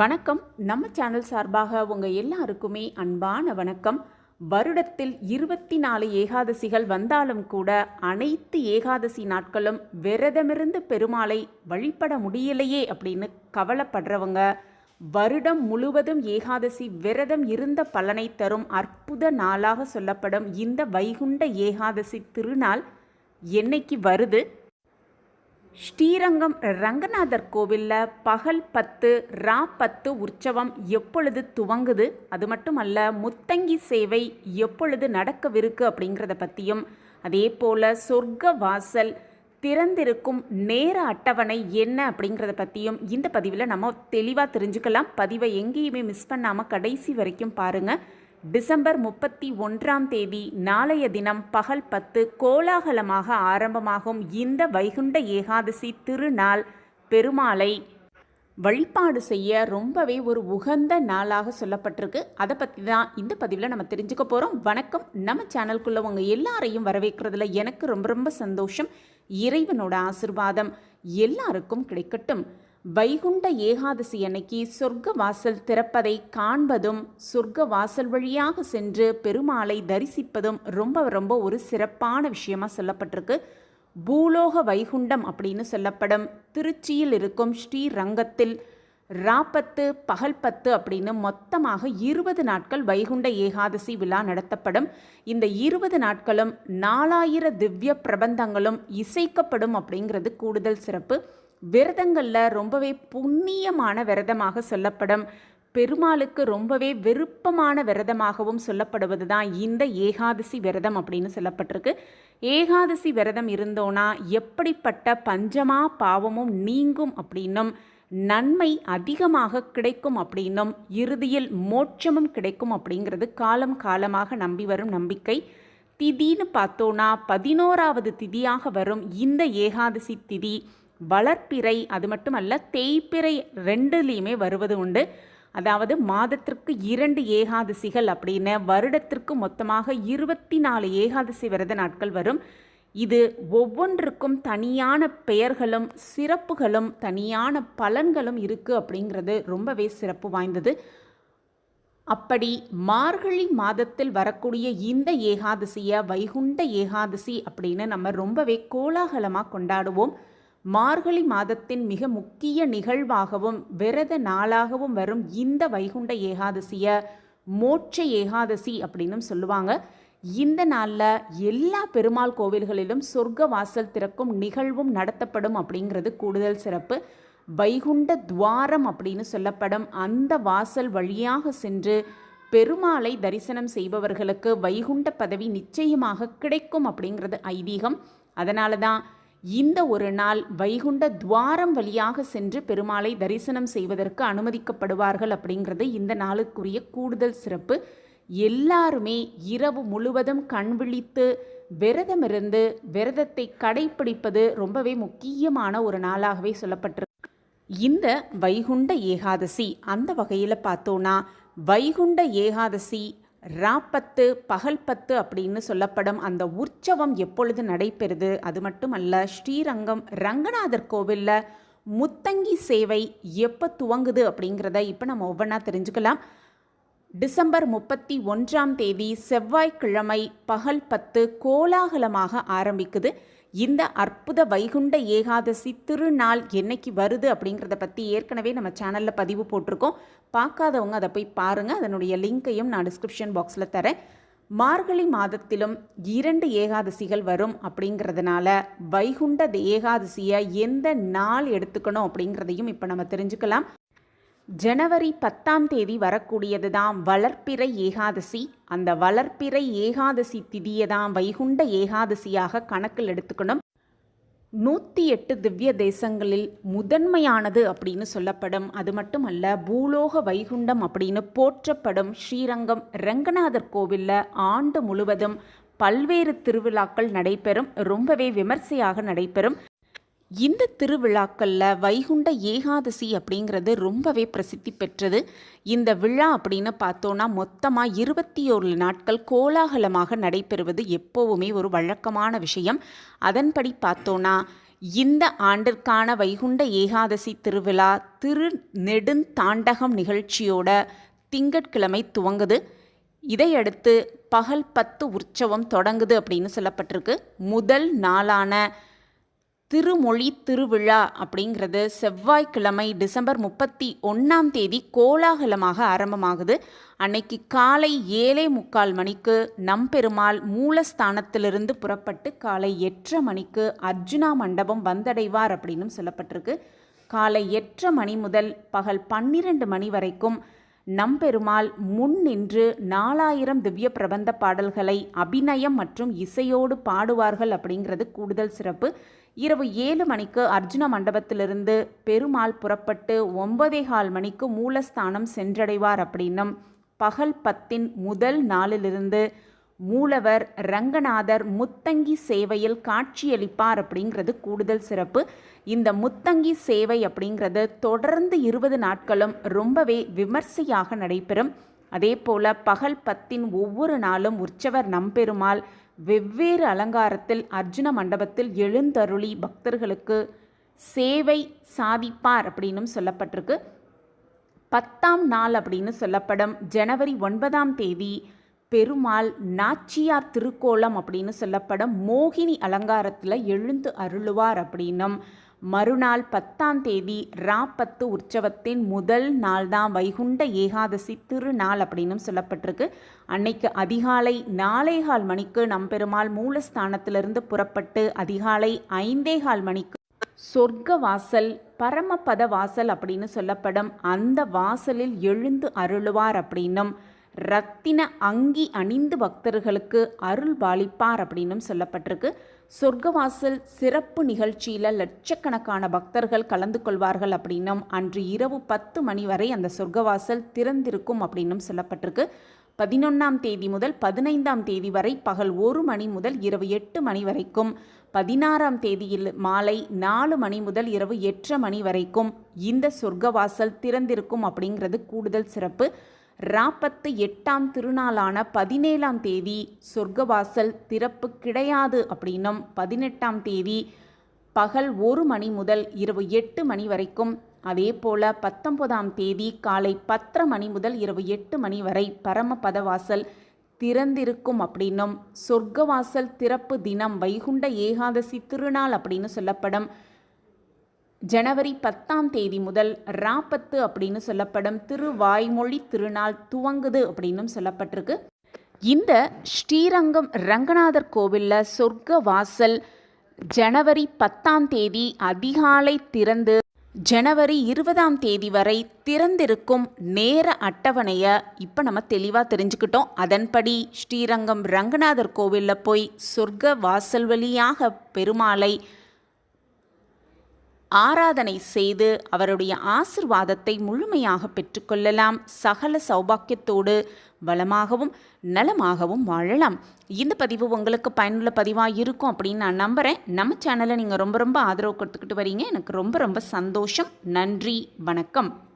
வணக்கம். நம்ம சேனல் சார்பாக உங்கள் எல்லாருக்குமே அன்பான வணக்கம். வருடத்தில் இருபத்தி நாலு ஏகாதசிகள் வந்தாலும் கூட அனைத்து ஏகாதசி நாட்களும் விரதமிருந்து பெருமாளை வழிபட முடியலையே அப்படின்னு கவலைப்படுறவங்க வருடம் முழுவதும் ஏகாதசி விரதம் இருந்த பலனை தரும் அற்புத நாளாக சொல்லப்படும் இந்த வைகுண்ட ஏகாதசி திருநாள் என்னைக்கு வருது? ஸ்ரீரங்கம் ரங்கநாதர் கோவிலில் பகல் பத்து ரா பத்து உற்சவம் எப்பொழுது துவங்குது? அது மட்டுமல்ல முத்தங்கி சேவை எப்பொழுது நடக்கவிருக்கு அப்படிங்கிறத பற்றியும் அதே போல் சொர்க்க வாசல் திறந்திருக்கும் நேர அட்டவணை என்ன அப்படிங்கிறத பற்றியும் இந்த பதிவில் நம்ம தெளிவாக தெரிஞ்சுக்கலாம். பதிவை எங்கேயுமே மிஸ் பண்ணாமல் கடைசி வரைக்கும் பாருங்கள் டிசம்பர் முப்பத்தி ஒன்றாம் தேதி நாளைய தினம் பகல் பத்து கோலாகலமாக ஆரம்பமாகும் இந்த வைகுண்ட ஏகாதசி திருநாள் பெருமாளை வழிபாடு செய்ய ரொம்பவே ஒரு உகந்த நாளாக சொல்லப்பட்டிருக்கு. அதை பற்றி தான் இந்த பதிவில் நம்ம தெரிஞ்சுக்க போகிறோம் வணக்கம். நம்ம சேனல்குள்ளே உங்கள் எல்லாரையும் வரவேற்கிறதுல எனக்கு ரொம்ப ரொம்ப சந்தோஷம். இறைவனோட ஆசிர்வாதம் எல்லாருக்கும் கிடைக்கட்டும். வைகுண்ட ஏகாதசி அன்னைக்கு சொர்க்க வாசல் திறப்பதை காண்பதும் சொர்க்க வாசல் வழியாக சென்று பெருமாளை தரிசிப்பதும் ரொம்ப ரொம்ப ஒரு சிறப்பான விஷயமா சொல்லப்பட்டிருக்கு. பூலோக வைகுண்டம் அப்படின்னு சொல்லப்படும். திருச்சியில் இருக்கும் ஸ்ரீரங்கத்தில் ராப்பத்து பகல் பத்து அப்படின்னு மொத்தமாக இருபது நாட்கள் வைகுண்ட ஏகாதசி விழா நடத்தப்படும். இந்த இருபது நாட்களும் நாலாயிர திவ்ய பிரபந்தங்களும் இசைக்கப்படும் அப்படிங்கிறது கூடுதல் சிறப்பு. விரதங்களில் ரொம்பவே புண்ணியமான விரதமாக சொல்லப்படும். பெருமாளுக்கு ரொம்பவே விருப்பமான விரதமாகவும் சொல்லப்படுவது தான் இந்த ஏகாதசி விரதம் அப்படின்னு சொல்லப்பட்டிருக்கு. ஏகாதசி விரதம் இருந்தோன்னா எப்படிப்பட்ட பஞ்சமா பாவமும் நீங்கும் அப்படின்னும் நன்மை அதிகமாக கிடைக்கும் அப்படின்னும் இறுதியில் மோட்சமும் கிடைக்கும் அப்படிங்கிறது காலம் காலமாக நம்பி வரும் நம்பிக்கை. திதின்னு பார்த்தோன்னா பதினோராவது திதியாக வரும் இந்த ஏகாதசி திதி. வளர்ப்பிறை அது மட்டுமல்ல தேய்ப்பிறை ரெண்டுலேயுமே வருவது உண்டு. அதாவது மாதத்திற்கு இரண்டு ஏகாதசிகள் அப்படின்னு வருடத்திற்கு மொத்தமாக இருபத்தி நாலு ஏகாதசி விரத நாட்கள் வரும். இது ஒவ்வொன்றுக்கும் தனியான பெயர்களும் சிறப்புகளும் தனியான பலன்களும் இருக்குது அப்படிங்கிறது ரொம்பவே சிறப்பு வாய்ந்தது. அப்படி மார்கழி மாதத்தில் வரக்கூடிய இந்த ஏகாதசியை வைகுண்ட ஏகாதசி அப்படின்னு நம்ம ரொம்பவே கோலாகலமாக கொண்டாடுவோம். மார்கழி மாதத்தின் மிக முக்கிய நிகழ்வாகவும் விரத நாளாகவும் வரும் இந்த வைகுண்ட ஏகாதசியை மோட்ச ஏகாதசி அப்படின்னும் சொல்லுவாங்க. இந்த நாளில் எல்லா பெருமாள் கோவில்களிலும் சொர்க்க வாசல் திறக்கும் நிகழ்வும் நடத்தப்படும் அப்படிங்கிறது கூடுதல் சிறப்பு. வைகுண்ட துவாரம் அப்படின்னு சொல்லப்படும் அந்த வாசல் வழியாக சென்று பெருமாளை தரிசனம் செய்பவர்களுக்கு வைகுண்ட பதவி நிச்சயமாக கிடைக்கும் அப்படிங்கிறது ஐதீகம். அதனால தான் இந்த ஒரு நாள் வைகுண்ட துவாரம் வழியாக சென்று பெருமாளை தரிசனம் செய்வதற்கு அனுமதிக்கப்படுவார்கள் அப்படிங்கிறது இந்த நாளுக்குரிய கூடுதல் சிறப்பு. எல்லாருமே இரவு முழுவதும் கண் விழித்து விரதமிருந்து விரதத்தை கடைப்பிடிப்பது ரொம்பவே முக்கியமான ஒரு நாளாகவே சொல்லப்பட்டிருக்கு. இந்த வைகுண்ட ஏகாதசி அந்த வகையில் பார்த்தோன்னா வைகுண்ட ஏகாதசி ராப்பத்து பகல் பத்து அப்படின்னு சொல்லப்படும் அந்த உற்சவம் எப்பொழுது நடைபெறுது? அது மட்டுமல்ல ஸ்ரீரங்கம் ரங்கநாதர் கோவிலில் முத்தங்கி சேவை எப்போ துவங்குது அப்படிங்கிறத இப்போ நம்ம ஒவ்வொன்றா தெரிஞ்சுக்கலாம். டிசம்பர் முப்பத்தி ஒன்றாம் தேதி செவ்வாய்க்கிழமை பகல் பத்து கோலாகலமாக ஆரம்பிக்குது. இந்த அற்புத வைகுண்ட ஏகாதசி திருநாள் என்னைக்கு வருது அப்படிங்கிறத பற்றி ஏற்கனவே நம்ம சேனலில் பதிவு போட்டிருக்கோம். பார்க்காதவங்க அதை போய் பாருங்கள் அதனுடைய லிங்க்கையும் நான் டிஸ்கிரிப்ஷன் பாக்ஸில் தரேன். மார்கழி மாதத்திலும் இரண்டு ஏகாதசிகள் வரும் அப்படிங்கிறதுனால வைகுண்ட ஏகாதசியை எந்த நாள் எடுத்துக்கணும் அப்படிங்கிறதையும் இப்போ நம்ம தெரிஞ்சுக்கலாம். ஜனவரி பத்தாம் தேதி வரக்கூடியது தான் வளர்ப்பிறை ஏகாதசி. அந்த வளர்ப்பிறை ஏகாதசி திதியை தான் வைகுண்ட ஏகாதசியாக கணக்கில் எடுத்துக்கணும். நூற்றி எட்டு திவ்ய தேசங்களில் முதன்மையானது அப்படின்னு சொல்லப்படும். அது மட்டுமல்ல பூலோக வைகுண்டம் அப்படின்னு போற்றப்படும் ஸ்ரீரங்கம் ரங்கநாதர் கோவிலில் ஆண்டு முழுவதும் பல்வேறு திருவிழாக்கள் நடைபெறும். ரொம்பவே விமர்சையாக நடைபெறும். இந்த திருவிழாக்களில் வைகுண்ட ஏகாதசி அப்படிங்கிறது ரொம்பவே பிரசித்தி பெற்றது. இந்த விழா அப்படின்னு பார்த்தோன்னா மொத்தமாக இருபத்தி ஒரு நாட்கள் கோலாகலமாக நடைபெறுவது எப்போவுமே ஒரு வழக்கமான விஷயம். அதன்படி பார்த்தோன்னா இந்த ஆண்டிற்கான வைகுண்ட ஏகாதசி திருவிழா திரு நெடுந்தாண்டகம் நிகழ்ச்சியோட திங்கட்கிழமை துவங்குது. இதையடுத்து பகல் பத்து உற்சவம் தொடங்குது அப்படின்னு சொல்லப்பட்டிருக்கு. முதல் நாளான திருமொழி திருவிழா அப்படிங்கிறது செவ்வாய்க்கிழமை டிசம்பர் முப்பத்தி ஒன்றாம் தேதி கோலாகலமாக ஆரம்பமாகுது. அன்னைக்கு காலை ஏழே முக்கால் மணிக்கு நம்பெருமாள் மூலஸ்தானத்திலிருந்து புறப்பட்டு காலை எட்டரை மணிக்கு அர்ஜுனா மண்டபம் வந்தடைவார் அப்படின்னும் சொல்லப்பட்டிருக்கு. காலை எட்டரை மணி முதல் பகல் பன்னிரண்டு மணி வரைக்கும் நம்பெருமாள் முன் நின்று நாலாயிரம் திவ்ய பிரபந்த பாடல்களை அபிநயம் மற்றும் இசையோடு பாடுவார்கள் அப்படிங்கிறது கூடுதல் சிறப்பு. இரவு ஏழு மணிக்கு அர்ஜுன மண்டபத்திலிருந்து பெருமாள் புறப்பட்டு ஒன்பதே கால் மணிக்கு மூலஸ்தானம் சென்றடைவார் அப்படின்னும் பகல் பத்தின் முதல் நாளிலிருந்து மூலவர் ரங்கநாதர் முத்தங்கி சேவையில் காட்சியளிப்பார் அப்படிங்கிறது கூடுதல் சிறப்பு. இந்த முத்தங்கி சேவை அப்படிங்கிறது தொடர்ந்து இருபது நாட்களும் ரொம்பவே விமர்சையாக நடைபெறும். அதே போல பகல் பத்தின் ஒவ்வொரு நாளும் உற்சவர் நம்பெருமாள் வெவ்வேறு அலங்காரத்தில் அர்ஜுன மண்டபத்தில் எழுந்தருளி பக்தர்களுக்கு சேவை சாதிப்பார் அப்படின்னும் சொல்லப்பட்டிருக்கு. பத்தாம் நாள் அப்படின்னு சொல்லப்படும். ஜனவரி ஒன்பதாம் தேதி பெருமாள் நாச்சியார் திருக்கோலம் அப்படின்னு சொல்லப்படும். மோகினி அலங்காரத்தில் எழுந்து அருளுவார் அப்படின்னும் மறுநாள் பத்தாம் தேதி ராப்பத்து உற்சவத்தின் முதல் நாள் தான் வைகுண்ட ஏகாதசி திருநாள் அப்படின்னும் சொல்லப்பட்டிருக்கு. அன்னைக்கு அதிகாலை நாலேகால் மணிக்கு நம்பெருமாள் மூலஸ்தானத்திலிருந்து புறப்பட்டு அதிகாலை ஐந்தேகால் மணிக்கு சொர்க்க வாசல் பரமபத வாசல் அப்படின்னு சொல்லப்படும். அந்த வாசலில் எழுந்து அருளுவார் அப்படின்னும் ரத்தின அங்கி அணிந்து பக்தர்களுக்கு அருள் பாலிப்பார் அப்படின்னும் சொல்லப்பட்டிருக்கு. சொர்க்கவாசல் சிறப்பு நிகழ்ச்சியில் லட்சக்கணக்கான பக்தர்கள் கலந்து கொள்வார்கள் அப்படின்னும் அன்று இரவு பத்து மணி வரை அந்த சொர்க்கவாசல் திறந்திருக்கும் அப்படின்னும் சொல்லப்பட்டிருக்கு. பதினொன்றாம் தேதி முதல் பதினைந்தாம் தேதி வரை பகல் ஒரு மணி முதல் இரவு எட்டு மணி வரைக்கும் பதினாறாம் தேதியில் மாலை நாலு மணி முதல் இரவு எட்டரை மணி வரைக்கும் இந்த சொர்க்கவாசல் திறந்திருக்கும் அப்படிங்கிறது கூடுதல் சிறப்பு. ராப்பத்து எட்டாம் திருநாளான பதினேழாம் தேதி சொர்க்கவாசல் திறப்பு கிடையாது அப்படின்னும் பதினெட்டாம் தேதி பகல் ஒரு மணி முதல் இரவு எட்டு மணி வரைக்கும் அதே போல் பத்தொன்பதாம் தேதி காலை பத்தரை மணி முதல் இரவு எட்டு மணி வரை பரமபதவாசல் திறந்திருக்கும் அப்படின்னும் சொர்க்கவாசல் திறப்பு தினம் வைகுண்ட ஏகாதசி திருநாள் அப்படின்னு சொல்லப்படும். ஜனவரி பத்தாம் தேதி முதல் ராப்பத்து அப்படின்னு சொல்லப்படும் திருவாய்மொழி திருநாள் துவங்குது அப்படின்னும் சொல்லப்பட்டிருக்கு. இந்த ஸ்ரீரங்கம் ரங்கநாதர் கோவிலில் சொர்க்க வாசல் ஜனவரி பத்தாம் தேதி அதிகாலை திறந்து ஜனவரி இருபதாம் தேதி வரை திறந்திருக்கும் நேர அட்டவணையை இப்போ நம்ம தெளிவாக தெரிஞ்சுக்கிட்டோம். அதன்படி ஸ்ரீரங்கம் ரங்கநாதர் கோவிலில் போய் சொர்க்க வாசல் வழியாக பெருமாளை ஆராதனை செய்து அவருடைய ஆசிர்வாதத்தை முழுமையாக பெற்றுக்கொள்ளலாம். சகல சௌபாக்கியத்தோடு வளமாகவும் நலமாகவும் வாழலாம். இந்த பதிவு உங்களுக்கு பயனுள்ள பதிவாக இருக்கும் அப்படின்னு நான் நம்புகிறேன் நம்ம சேனலை நீங்கள் ரொம்ப ரொம்ப ஆதரவு கொடுத்துக்கிட்டு வரீங்க. எனக்கு ரொம்ப ரொம்ப சந்தோஷம். நன்றி. வணக்கம்.